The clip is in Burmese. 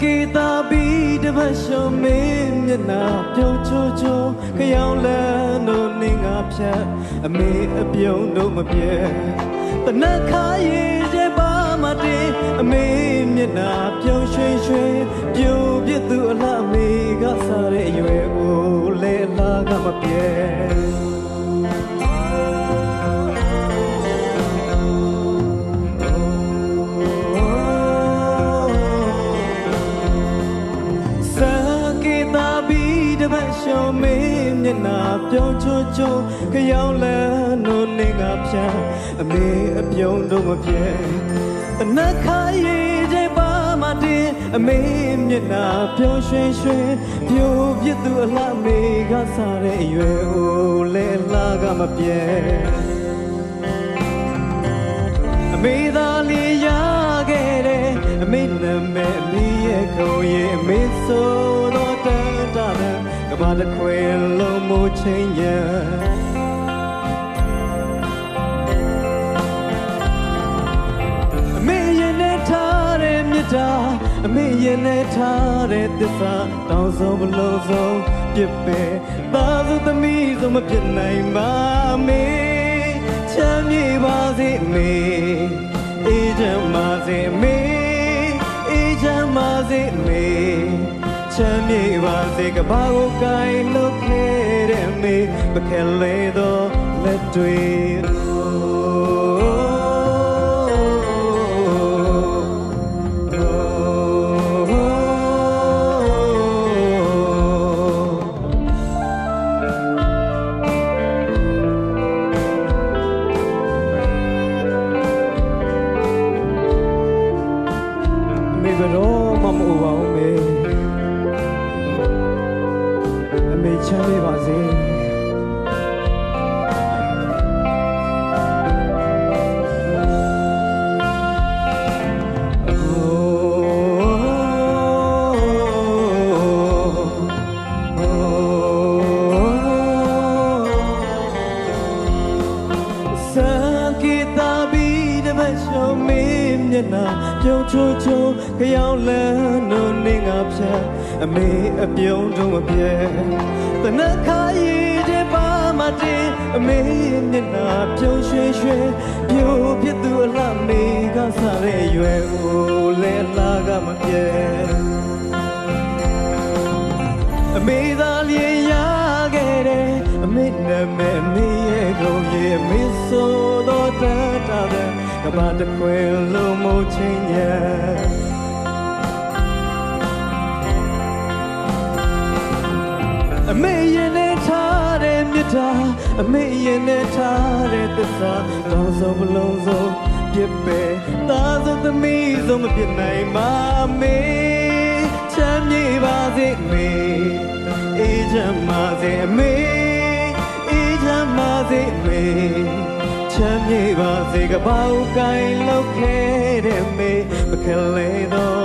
ကေတာဘီတပတ်ရှုံမင်းမျက်နှာပြုံးချိုးချိုးခရောင်လန်းတို့နေငါဖြတ်အမေအပြုံးတို့မပြဲတနက်ခါရေးကျပါမတင်အမေမျက်နှာပြုံးရွှင်ရွှင်ပြိုပြစ်သူအလားအမေကစားတဲ့အရွယ်ကိုလေအလားကမပြဲ တပတ်ရှုံမင်းမျက်နှာပြုံးချိုးချိုးခရောင်လန်းတို့နေငါဖြာအမေအပြုံးတို့မပြဲတနက်ခါရေးချေပါမတင်အမေမျက်နှာပြုံးရွှင်ရွှင်ပြိုပြစ်သူအလားမေကစားတဲ့အရွယ်ကိုလဲလာကမပြဲ ဘာတစ်ခွေလုံးမချင်းရအမေရဲ့နဲ့ထားတဲ့မြတ်တာအမေရဲ့နဲ့ထားတဲ့သစ္စာတောင်းဆုံးဘလို့ဆုံးပြစ်ပဲသာသူသမီးဆုံးမဖြစ်နိုင်ပါအမေချမ်းမြေပါစေမေအေးချမ်းပါစေမေအေးချမ်းပါစေမေ ချမ်းမြေပါစေကဘာကိုကိုင်လို့ခဲ့တဲ့မေပခဲလေတော့လက်တွေအမေဘယ် ချမ်းမြေပါစေစကေတာဘီတပတ်ရှုံးမင်းမျက်နှာပြုံးချိုးချိုးခရောင်လန်းတို့နေငါဖြတ် အမေအပြုံးတို့မပြဲတနက်ခါရေးတဲ့ပါမတင်အမေမျက်နှာပြုံးရွှင်ရွှင်ပြိုဖြစ်သူအလှမေကစားတဲ့ရွယ်ကိုလဲလာကမပြဲအမေသာလျင်ရခဲ့တယ်အမေနာမည်အမေရဲ့ကိုယ်ရဲ့အမေဆိုတော့တတ်တာတဲ့ကဘာတစ်ခွေလုံးမချင်းရဲ့ မေရင်နဲ့ထားတဲ့မြတ်တာအမေရင်နဲ့ထားတဲ့သစ္စာကောင်းဆုံးမလုံးစုံပြစ်ပဲသားစုသမီးဆုံးမဖြစ်နိုင်ပါမေချမ်းမြေပါစေမေအေးချမ်းပါစေမေအေးချမ်းပါစေမေချမ်းမြေပါစေကပောက်ကိုင်လောက်ခဲ့တဲ့မေပကလေးတော့